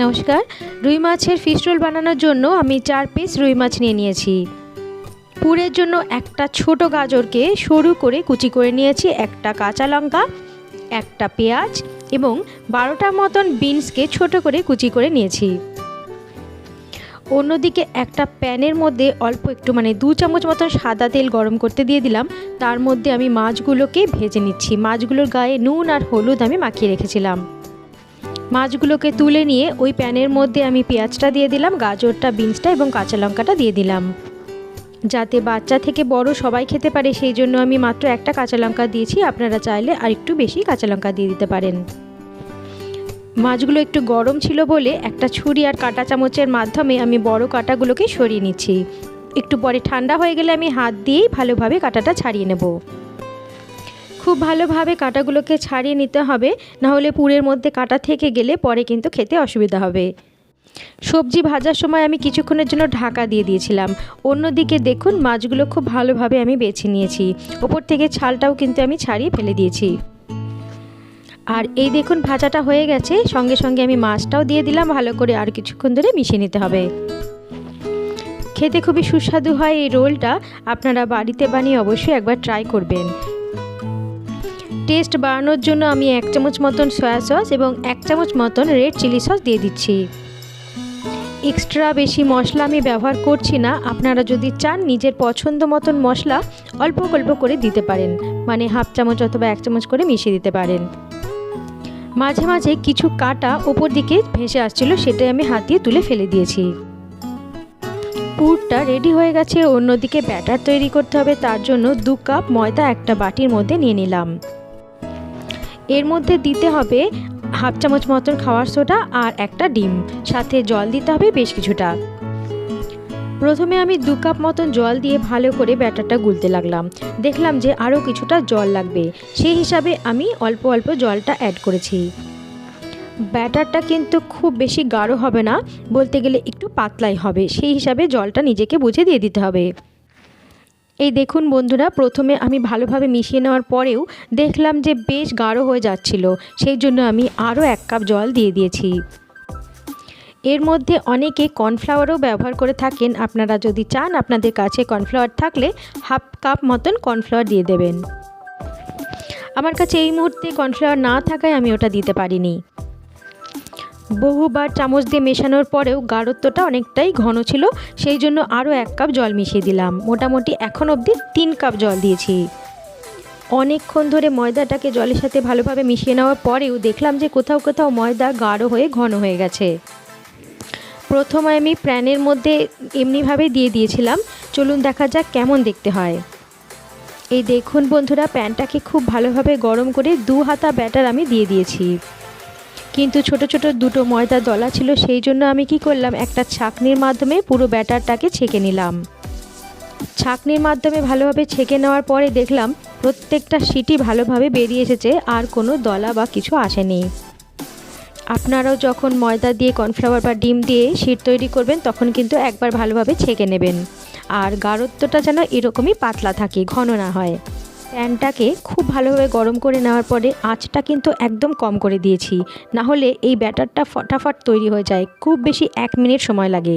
নমস্কার, রুই মাছের ফিশ রোল বানানোর জন্য আমি চার পিস রুই মাছ নিয়ে নিয়েছি। পুরের জন্য একটা ছোট গাজরকে সরু করে কুচি করে নিয়েছি একটা কাঁচা লঙ্কা, একটা পেঁয়াজ এবং বারোটা মতন বিনসকে ছোট করে কুচি করে নিয়েছি। অন্যদিকে একটা প্যানের মধ্যে অল্প একটু মানে দু চামচ মতন সাদা তেল গরম করতে দিয়ে দিলাম। তার মধ্যে আমি মাছগুলোকে ভেজে নিচ্ছি। মাছগুলোর গায়ে নুন আর হলুদ আমি মাখিয়ে রেখেছিলাম। মাছগুলোকে তুলে নিয়ে ওই প্যানের মধ্যে আমি পেঁয়াজটা দিয়ে দিলাম, গাজরটা, বিনসটা এবং কাঁচা লঙ্কাটা দিয়ে দিলাম। যাতে বাচ্চা থেকে বড় সবাই খেতে পারে, সেই জন্য আমি মাত্র একটা কাঁচা লঙ্কা দিয়েছি। আপনারা চাইলে আর একটু বেশি কাঁচা লঙ্কা দিয়ে দিতে পারেন। মাছগুলো একটু গরম ছিল বলে একটা ছুরি আর কাঁটা চামচের মাধ্যমে আমি বড় কাঁটাগুলোকে সরিয়ে নিচ্ছি। একটু পরে ঠান্ডা হয়ে গেলে আমি হাত দিয়েই ভালোভাবে কাঁটাটা ছাড়িয়ে নেব। খুব ভালোভাবে কাঁটাগুলোকে ছাড়িয়ে নিতে হবে, নাহলে পুরের মধ্যে কাঁটা থেকে গেলে পরে কিন্তু খেতে অসুবিধা হবে। সবজি ভাজার সময় আমি কিছুক্ষণের জন্য ঢাকা দিয়ে দিয়েছিলাম। অন্যদিকে দেখুন, মাছগুলো খুব ভালোভাবে আমি বেছে নিয়েছি। ওপর থেকে ছালটাও কিন্তু আমি ছাড়িয়ে ফেলে দিয়েছি। আর এই দেখুন, ভাজাটা হয়ে গেছে। সঙ্গে সঙ্গে আমি মাছটাও দিয়ে দিলাম, ভালো করে আর কিছুক্ষণ ধরে মিশিয়ে নিতে হবে। খেতে খুবই সুস্বাদু হয় এই রোলটা। আপনারা বাড়িতে বানিয়ে অবশ্যই একবার ট্রাই করবেন। টেস্ট বাড়ানোর জন্য আমি এক চামচ মতন সয়া সস এবং এক চামচ মতন রেড চিলি সস দিয়ে দিচ্ছি। এক্সট্রা বেশি মশলা আমি ব্যবহার করছি না, আপনারা যদি চান নিজের পছন্দ মতন মশলা অল্প অল্প করে দিতে পারেন মানে হাফ চামচ অথবা এক চামচ করে মিশিয়ে দিতে পারেন। মাঝে মাঝে কিছু কাটা ওপর দিকে ভেসে আসছিল, সেটাই আমি হাত দিয়ে তুলে ফেলে দিয়েছি। পুরটা রেডি হয়ে গেছে, অন্যদিকে ব্যাটার তৈরি করতে হবে, তার জন্য দু কাপ ময়দা একটা বাটির মধ্যে নিয়ে নিলাম। এর মধ্যে দিতে হবে হাফ চামচ মতন খাওয়ার সোডা আর একটা ডিম। সাথে জল দিতে হবে বেশ কিছুটা। প্রথমে আমি দু কাপ মতন জল দিয়ে ভালো করে ব্যাটারটা গুলতে লাগলাম। দেখলাম যে আরও কিছুটা জল লাগবে। সেই হিসাবে আমি অল্প অল্প জলটা অ্যাড করেছি। ব্যাটারটা কিন্তু খুব বেশি গাঢ় হবে না, বলতে গেলে একটু পাতলাই হবে। সেই হিসাবে জলটা নিজেকে বুঝে দিয়ে দিতে হবে। এই দেখুন বন্ধুরা, প্রথমে আমি ভালোভাবে মিশিয়ে নেওয়ার পরেও দেখলাম যে বেশ গাঢ় হয়ে যাচ্ছিল। সেই জন্য আমি আরও এক কাপ জল দিয়ে দিয়েছি। এর মধ্যে অনেকে কর্নফ্লাওয়ারও ব্যবহার করে থাকেন। আপনারা যদি চান আপনাদের কাছে কর্নফ্লাওয়ার থাকলে হাফ কাপ মতন কর্নফ্লাওয়ার দিয়ে দেবেন। আমার কাছে এই মুহূর্তে কর্নফ্লাওয়ার না থাকায় আমি ওটা দিতে পারিনি। বহুবার চামচ দিয়ে মেশানোর পরেও গাঢ়ত্বটা অনেকটাই ঘন ছিল, সেই জন্য আরও এক কাপ জল মিশিয়ে দিলাম। মোটামুটি এখন অবধি তিন কাপ জল দিয়েছি। অনেকক্ষণ ধরে ময়দাটাকে জলের সাথে ভালোভাবে মিশিয়ে নেওয়ার পরেও দেখলাম যে কোথাও কোথাও ময়দা গাঢ় হয়ে ঘন হয়ে গেছে। প্রথমে আমি প্যানের মধ্যে এমনিভাবে দিয়ে দিয়েছিলাম। চলুন দেখা যাক কেমন দেখতে হয়। এই দেখুন বন্ধুরা, প্যানটাকে খুব ভালোভাবে গরম করে দু হাতা ব্যাটার আমি দিয়ে দিয়েছি। কিন্তু ছোট ছোট দুটো ময়দা দলা ছিল, সেই জন্য আমি কি করলাম, একটা ছাকনির মাধ্যমে পুরো ব্যাটারটাকে ছেঁকে নিলাম। ছাকনির মাধ্যমে ভালোভাবে ছেঁকে নেওয়ার পরে দেখলাম প্রত্যেকটা সিটি ভালোভাবে বেরিয়ে এসেছে, আর কোনো দলা বা কিছু আসেনি। আপনারাও যখন ময়দা দিয়ে কর্নফ্লাওয়ার বা ডিম দিয়ে শীট তৈরি করবেন, তখন কিন্তু একবার ভালোভাবে ছেঁকে নেবেন। আর গাঢ়ত্বটা যেন এরকমই পাতলা থাকে, ঘন না হয়। প্যানটাকে খুব ভালোভাবে গরম করে নেওয়ার পরে আঁচটা কিন্তু একদম কম করে দিয়েছি। না হলে এই ব্যাটারটা ফটাফট তৈরি হয়ে যায়, খুব বেশি এক মিনিট সময় লাগে।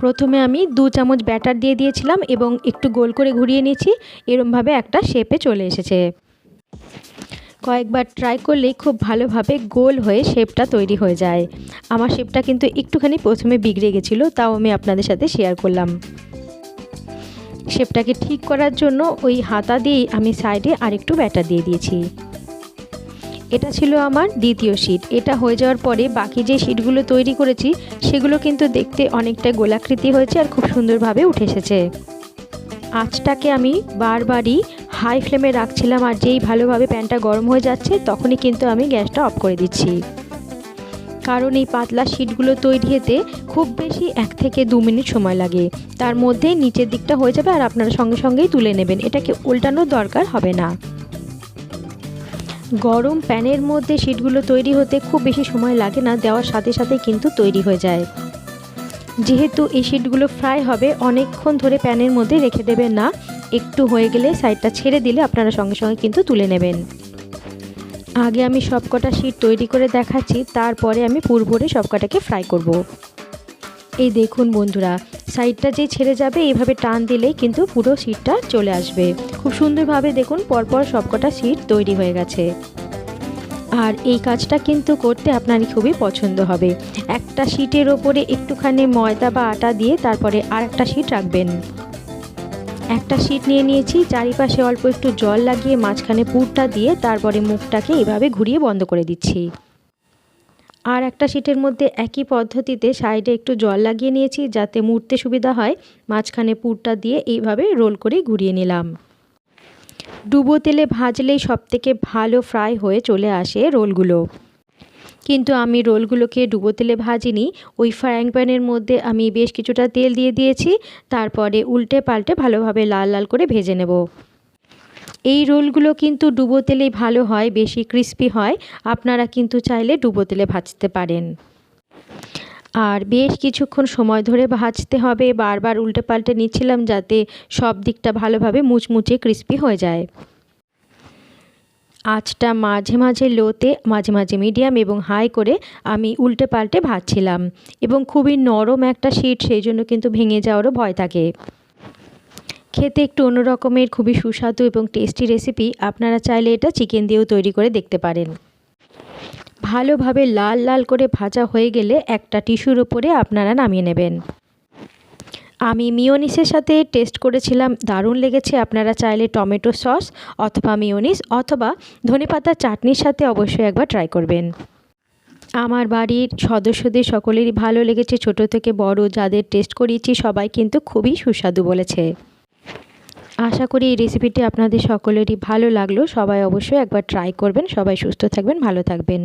প্রথমে আমি দু চামচ ব্যাটার দিয়ে দিয়েছিলাম এবং একটু গোল করে ঘুরিয়ে নিয়েছি, এরমভাবে একটা শেপে চলে এসেছে। কয়েকবার ট্রাই করলেই খুব ভালোভাবে গোল হয়ে শেপটা তৈরি হয়ে যায়। আমার শেপটা কিন্তু একটুখানি প্রথমে বিগড়ে গেছিল, তাও আমি আপনাদের সাথে শেয়ার করলাম। শেপটাকে ঠিক করার জন্য ওই হাতা দিয়েই আমি সাইডে আরেকটু ব্যাটার দিয়ে দিয়েছি। এটা ছিল আমার দ্বিতীয় শিট। এটা হয়ে যাওয়ার পরে বাকি যে শিটগুলো তৈরি করেছি, সেগুলো কিন্তু দেখতে অনেকটা গোলাকৃতি হয়েছে আর খুব সুন্দরভাবে উঠে এসেছে। আঁচটাকে আমি বারবারই হাই ফ্লেমে রাখছিলাম আর যেই ভালোভাবে প্যানটা গরম হয়ে যাচ্ছে, তখনই কিন্তু আমি গ্যাসটা অফ করে দিচ্ছি। কারণ এই পাতলা শিটগুলো তৈরি হতে খুব বেশি এক থেকে দু মিনিট সময় লাগে। তার মধ্যে নিচের দিকটা হয়ে যাবে আর আপনারা সঙ্গে সঙ্গেই তুলে নেবেন। এটাকে উল্টানোর দরকার হবে না। গরম প্যানের মধ্যে শিটগুলো তৈরি হতে খুব বেশি সময় লাগে না, দেওয়ার সাথে সাথে কিন্তু তৈরি হয়ে যায়। যেহেতু এই শিটগুলো ফ্রাই হবে, অনেকক্ষণ ধরে প্যানের মধ্যে রেখে দেবেন না। একটু হয়ে গেলে সাইডটা ছেড়ে দিলে আপনারা সঙ্গে সঙ্গে কিন্তু তুলে নেবেন। আগে আমি সবকটা শিট তৈরি করে দেখাচ্ছি, তারপরে আমি পুর ভরে সবকটাকে ফ্রাই করব। এই দেখুন বন্ধুরা সাইডটা যেই ছেড়ে যাবে, এইভাবে টান দিলেই কিন্তু পুরো শিটটা চলে আসবে। খুব সুন্দরভাবে দেখুন, পরপর সবকটা শিট তৈরি হয়ে গেছে। আর এই কাজটা কিন্তু করতে আপনার খুবই পছন্দ হবে। একটা শিটের ওপরে একটুখানি ময়দা বা আটা দিয়ে তারপরে আর একটা শিট রাখবেন। একটা শিট নিয়ে নিয়েছি, চারিপাশে অল্প একটু জল লাগিয়ে মাঝখানে পুরটা দিয়ে তারপরে মুখটাকে এভাবে ঘুরিয়ে বন্ধ করে দিচ্ছি। আর একটা শিটের মধ্যে একই পদ্ধতিতে সাইডে একটু জল লাগিয়ে নিয়েছি যাতে মুড়তে সুবিধা হয়, মাঝখানে পুরটা দিয়ে এইভাবে রোল করে ঘুরিয়ে নিলাম। ডুবো তেলে ভাজলেই সবথেকে ভালো ফ্রাই হয়ে চলে আসে রোলগুলো। কিন্তু আমি রোলগুলোকে ডুবো তেলে ভাজিনি। ওই ফ্রাইং প্যানের মধ্যে আমি বেশ কিছুটা তেল দিয়ে দিয়েছি। তারপরে উল্টে পাল্টে ভালোভাবে লাল লাল করে ভেজে নেব। এই রোলগুলো কিন্তু ডুবো তেলেই ভালো হয়, বেশি ক্রিস্পি হয়। আপনারা কিন্তু চাইলে ডুবো তেলে ভাজতে পারেন। আর বেশ কিছুক্ষণ সময় ধরে ভাজতে হবে। বারবার উল্টে পাল্টে নিচ্ছিলাম যাতে সব দিকটা ভালোভাবে মুচমুচে ক্রিস্পি হয়ে যায়। আঁচটা মাঝে মাঝে লোতে, মাঝে মাঝে মিডিয়াম এবং হাই করে আমি উল্টে পাল্টে ভাজছিলাম এবং খুবই নরম একটা শিট সেই জন্য কিন্তু ভেঙে যাওয়ারও ভয় থাকে। খেতে একটু অন্যরকমের খুবই সুস্বাদু এবং টেস্টি রেসিপি আপনারা চাইলে এটা চিকেন দিয়েও তৈরি করে দেখতে পারেন। ভালোভাবে লাল লাল করে ভাজা হয়ে গেলে একটা টিস্যুর উপরে আপনারা নামিয়ে নেবেন। আমি মিওনিসের সাথে টেস্ট করেছিলাম, দারুণ লেগেছে। আপনারা চাইলে টমেটো সস অথবা মিওনিস অথবা ধনেপাতার চাটনির সাথে অবশ্যই একবার ট্রাই করবেন। আমার বাড়ির সদস্যদের সকলেরই ভালো লেগেছে। ছোট থেকে বড় যাদের টেস্ট করিয়েছি, সবাই কিন্তু খুবই সুস্বাদু বলেছে। আশা করি এই রেসিপিটি আপনাদের সকলেরই ভালো লাগল। সবাই অবশ্যই একবার ট্রাই করবেন। সবাই সুস্থ থাকবেন, ভালো থাকবেন।